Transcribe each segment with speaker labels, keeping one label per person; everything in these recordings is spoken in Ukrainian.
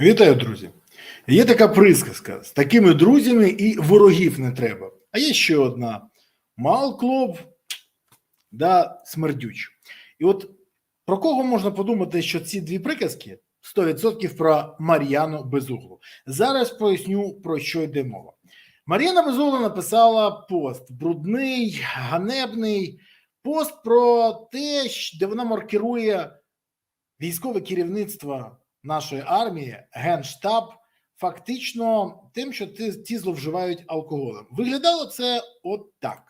Speaker 1: Вітаю, друзі! Є така присказка: з такими друзями і ворогів не треба. А є ще одна: мал клоп, да смердюч. І от про кого можна подумати, що ці дві приказки 100% про Мар'яну Безуглу. Зараз поясню, про що йде мова. Мар'яна Безугла написала пост брудний, ганебний пост про те, де вона маркирує військове керівництво нашої армії, генштаб, фактично тим, що ті, зловживають алкоголем. Виглядало це от так.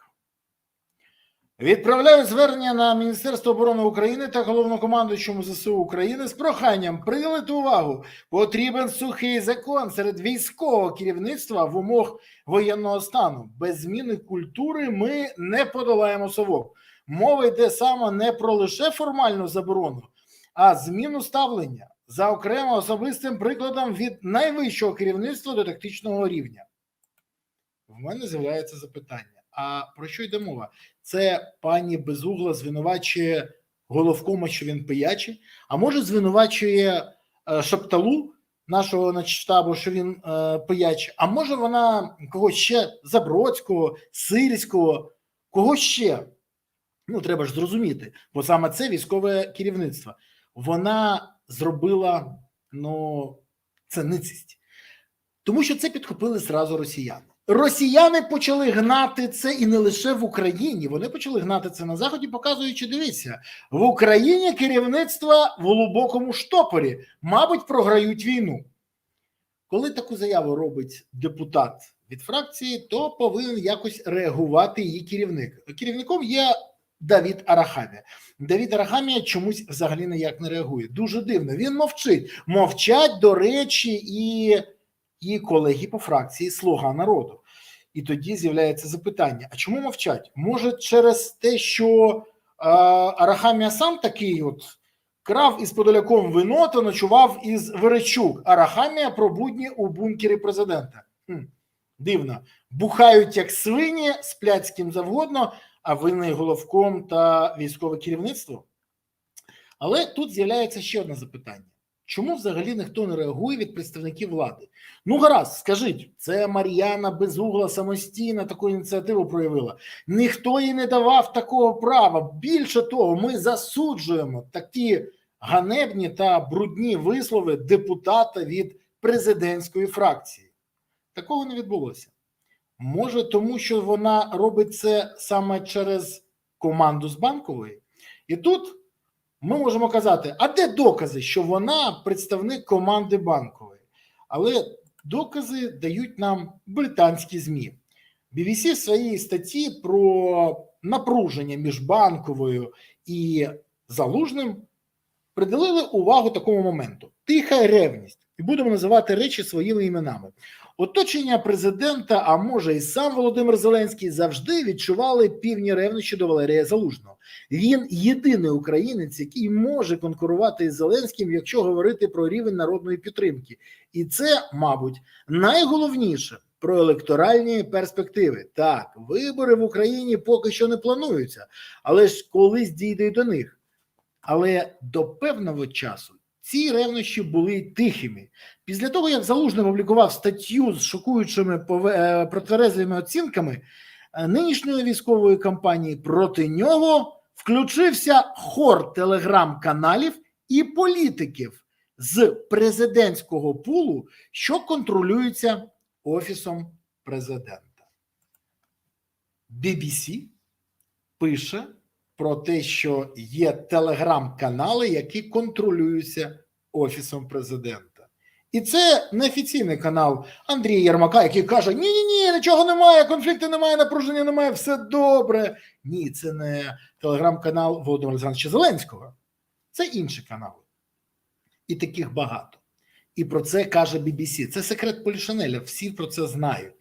Speaker 1: Відправляю звернення на Міністерство оборони України та головнокомандуючому ЗСУ України з проханням приділити увагу. Потрібен сухий закон серед військового керівництва в умовах воєнного стану. Без зміни культури ми не подолаємо совок. Мова йде саме не про лише формальну заборону, а зміну ставлення за окремо особистим прикладом від найвищого керівництва до тактичного рівня. В мене з'являється запитання: а про що йде мова? Це пані Безугла звинувачує головкома, що він пиячий, а може звинувачує е, Шапталу, нашого начштабу, що він е, пиячий, а може вона когось ще Забродського, Сирського, кого ще? Ну, треба ж зрозуміти, бо саме це військове керівництво. Вона зробила ну, це ницість. Тому що це підхопили зразу росіяни. Росіяни почали гнати це і не лише в Україні. Вони почали гнати це на заході, показуючи, дивіться, в Україні керівництво в глибокому штопорі, мабуть, програють війну. Коли таку заяву робить депутат від фракції, то повинен якось реагувати її керівник. Керівником є Давід Арахамія. Давід Арахамія чомусь взагалі ніяк не реагує. Дуже дивно. Він мовчить. Мовчать, до речі, і, і колеги по фракції Слуга народу. І тоді з'являється запитання: а чому мовчать? Може, через те, що а, Арахамія сам такий от крав із Подоляком вино та ночував із Веречук. Арахамія про будні у бункері президента. Хм, дивно. Бухають як свині, сплять з ким завгодно, а винний головком та військове керівництво. Але тут з'являється ще одне запитання: чому взагалі ніхто не реагує від представників влади? Ну, гаразд, скажіть, це Мар'яна Безугла самостійно таку ініціативу проявила. Ніхто їй не давав такого права. Більше того, ми засуджуємо такі ганебні та брудні вислови депутата від президентської фракції. Такого не відбулося. Може, тому що вона робить це саме через команду з банкової. І тут ми можемо казати: а де докази, що вона представник команди банкової? Але докази дають нам британські ЗМІ. BBC в своїй статті про напруження між банковою і залужним приділили увагу такому моменту: тиха ревність, і будемо називати речі своїми іменами. Оточення президента, а може і сам Володимир Зеленський, завжди відчували півні ревнощі до Валерія Залужного. Він єдиний українець, який може конкурувати із Зеленським, якщо говорити про рівень народної підтримки, і це, мабуть, найголовніше про електоральні перспективи. Так, вибори в Україні поки що не плануються, але ж колись дійде й до них. Але до певного часу ці ревнощі були тихими. Після того, як Залужний опублікував статтю з шокуючими е, протверезлими оцінками е, нинішньої військової кампанії, проти нього включився хор телеграм-каналів і політиків з президентського пулу, що контролюється офісом президента. BBC пише про те, що є телеграм-канали, які контролюються офісом президента. І це неофіційний канал Андрія Єрмака, який каже: Ні, ні, ні, нічого немає, конфлікту немає, напруження немає, все добре. Ні, це не телеграм-канал Володимира Олександровича Зеленського, це інші канали. І таких багато. І про це каже BBC. Це секрет Полішанеля, всі про це знають.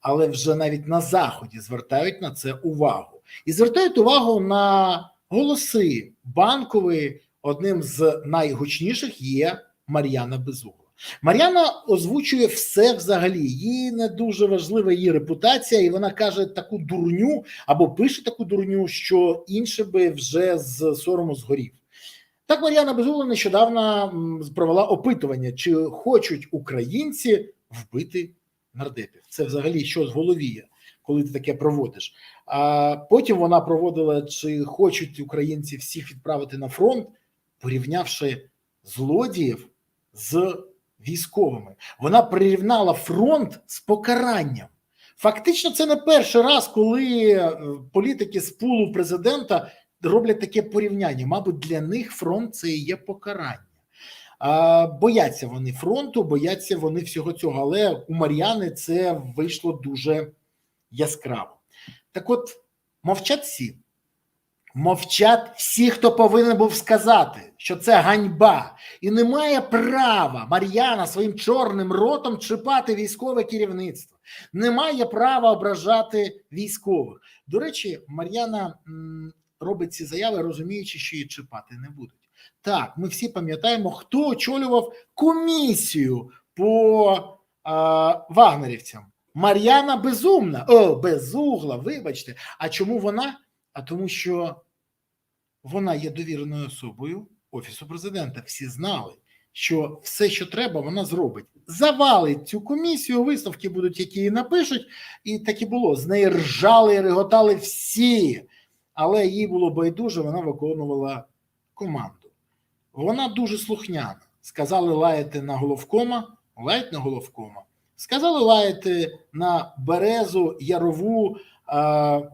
Speaker 1: Але вже навіть на Заході звертають на це увагу. І звертають увагу на голоси банкової. Одним з найгучніших є Мар'яна Безугла. Мар'яна озвучує все взагалі. Їй не дуже важлива її репутація, і вона каже таку дурню або пише таку дурню, що інше би вже з сорому згорів. Так Мар'яна Безугла нещодавно провела опитування, чи хочуть українці вбити нардепів. Це взагалі що з голові коли ти таке проводиш. А потім вона проводила, чи хочуть українці всіх відправити на фронт, порівнявши злодіїв з військовими. Вона прирівняла фронт з покаранням. Фактично, це не перший раз, коли е, політики з пулу президента роблять таке порівняння. Мабуть, для них фронт це і є покарання. А, бояться вони фронту, бояться вони всього цього. Але у Мар'яни це вийшло дуже яскраво. Так от, мовчать всі. Мовчать всі, хто повинен був сказати, що це ганьба, і не має права Мар'яна своїм чорним ротом чіпати військове керівництво, не має права ображати військових. До речі, Мар'яна робить ці заяви, розуміючи, що її чіпати не будуть. Так, ми всі пам'ятаємо, хто очолював комісію по а, вагнерівцям. Мар'яна безумна, о, безугла, вибачте. А чому вона? А тому, що вона є довіреною особою Офісу президента. Всі знали, що все, що треба, вона зробить. Завалить цю комісію, висновки будуть, які її напишуть, і так і було. З неї ржали і реготали всі, але їй було байдуже, вона виконувала команду. Вона дуже слухняна. Сказали лаяти на головкома, лаять на головкома. Сказали лаяти на Березу, Ярову,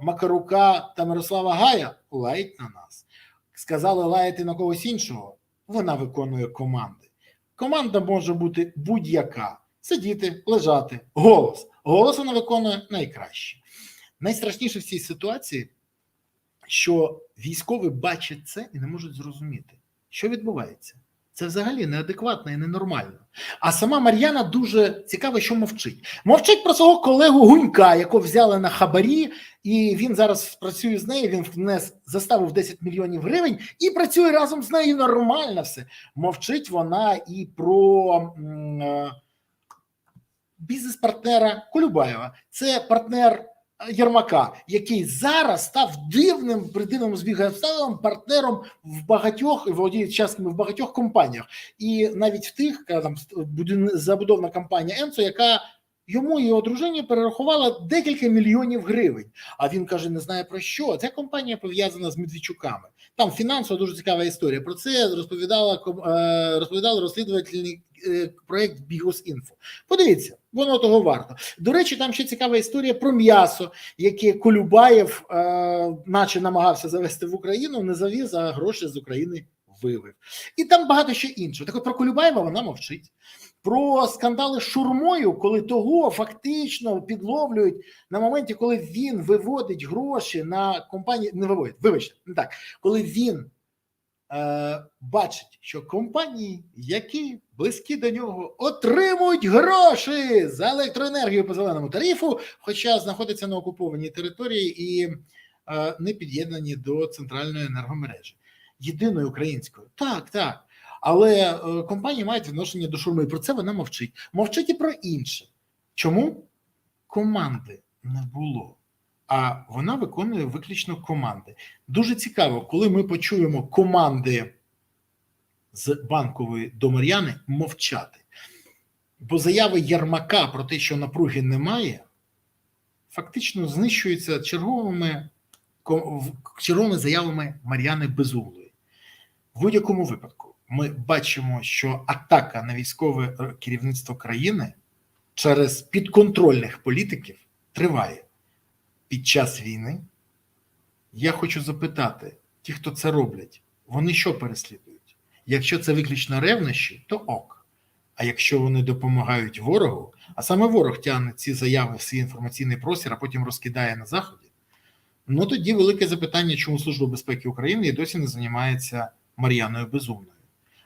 Speaker 1: Макарука та Мирослава Гая, лаять на нас. Сказали лаяти на когось іншого, вона виконує команди. Команда може бути будь-яка: сидіти, лежати, голос. Голос вона виконує найкраще. Найстрашніше в цій ситуації, що військові бачать це і не можуть зрозуміти, що відбувається. Це взагалі неадекватно і ненормально. А сама Мар'яна дуже цікаво, що мовчить. Мовчить про свого колегу Гунька, якого взяли на хабарі, і він зараз працює з нею. Він внес заставив 10 мільйонів гривень і працює разом з нею нормально все. Мовчить вона і про е, бізнес-партнера Колюбаєва. Це партнер Єрмака, який зараз став дивним при дивному збігу партнером в багатьох володіє частками в багатьох компаніях, і навіть в тих яка там забудовна компанія Енцо, яка йому і його дружині перерахувала декілька мільйонів гривень. А він каже: не знає про що. Ця компанія пов'язана з Медведчуками. Там фінансово дуже цікава історія. Про це розповідала е, розповідали розслідувальний е, проект Бігос.Інфо. Подивіться, воно того варто. До речі, там ще цікава історія про м'ясо, яке Колюбаєв, е, наче намагався завести в Україну, не завіз, а гроші з України вивив. І там багато ще іншого. Так от про Колюбаєва вона мовчить. Про скандали з шурмою, коли того фактично підловлюють на моменті, коли він виводить гроші на компанії, не виводить, вибачте, не так, коли він е, бачить, що компанії, які близькі до нього, отримують гроші за електроенергію по зеленому тарифу, хоча знаходяться на окупованій території і е, не під'єднані до центральної енергомережі. Єдиною українською. Так, так. Але е, компанії мають відношення до шурми. І про це вона мовчить. Мовчить і про інше. Чому? Команди не було. А вона виконує виключно команди. Дуже цікаво, коли ми почуємо команди з банкової до Мар'яни мовчати. Бо заяви Ярмака про те, що напруги немає, фактично знищуються черговими, черговими заявами Мар'яни Безуглої. В будь-якому випадку ми бачимо, що атака на військове е, керівництво країни через підконтрольних політиків триває під час війни. Я хочу запитати: ті, хто це роблять, вони що переслідують? Якщо це виключно ревнощі, то ок. А якщо вони допомагають ворогу, а саме ворог тягне ці заяви в свій інформаційний простір, а потім розкидає на заході, ну тоді велике запитання, чому Служба безпеки України і досі не займається Мар'яною Безумною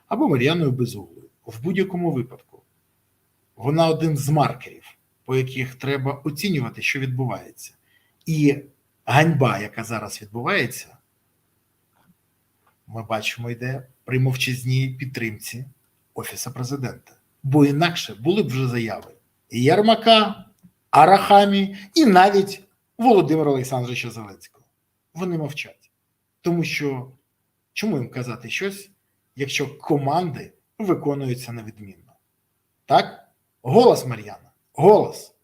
Speaker 1: або Мар'яною Безуглою. В будь-якому випадку вона один з маркерів, по яких треба оцінювати, що відбувається. І ганьба, яка зараз відбувається, ми бачимо, йде при мовчазній підтримці Офіса президента. Бо інакше були б вже заяви і Ярмака, Арахамі, і навіть Володимира Олександровича Зеленського. Вони мовчать. Тому що чому їм казати щось, якщо команди виконуються невідмінно. Так? Голос, Мар'яна, голос.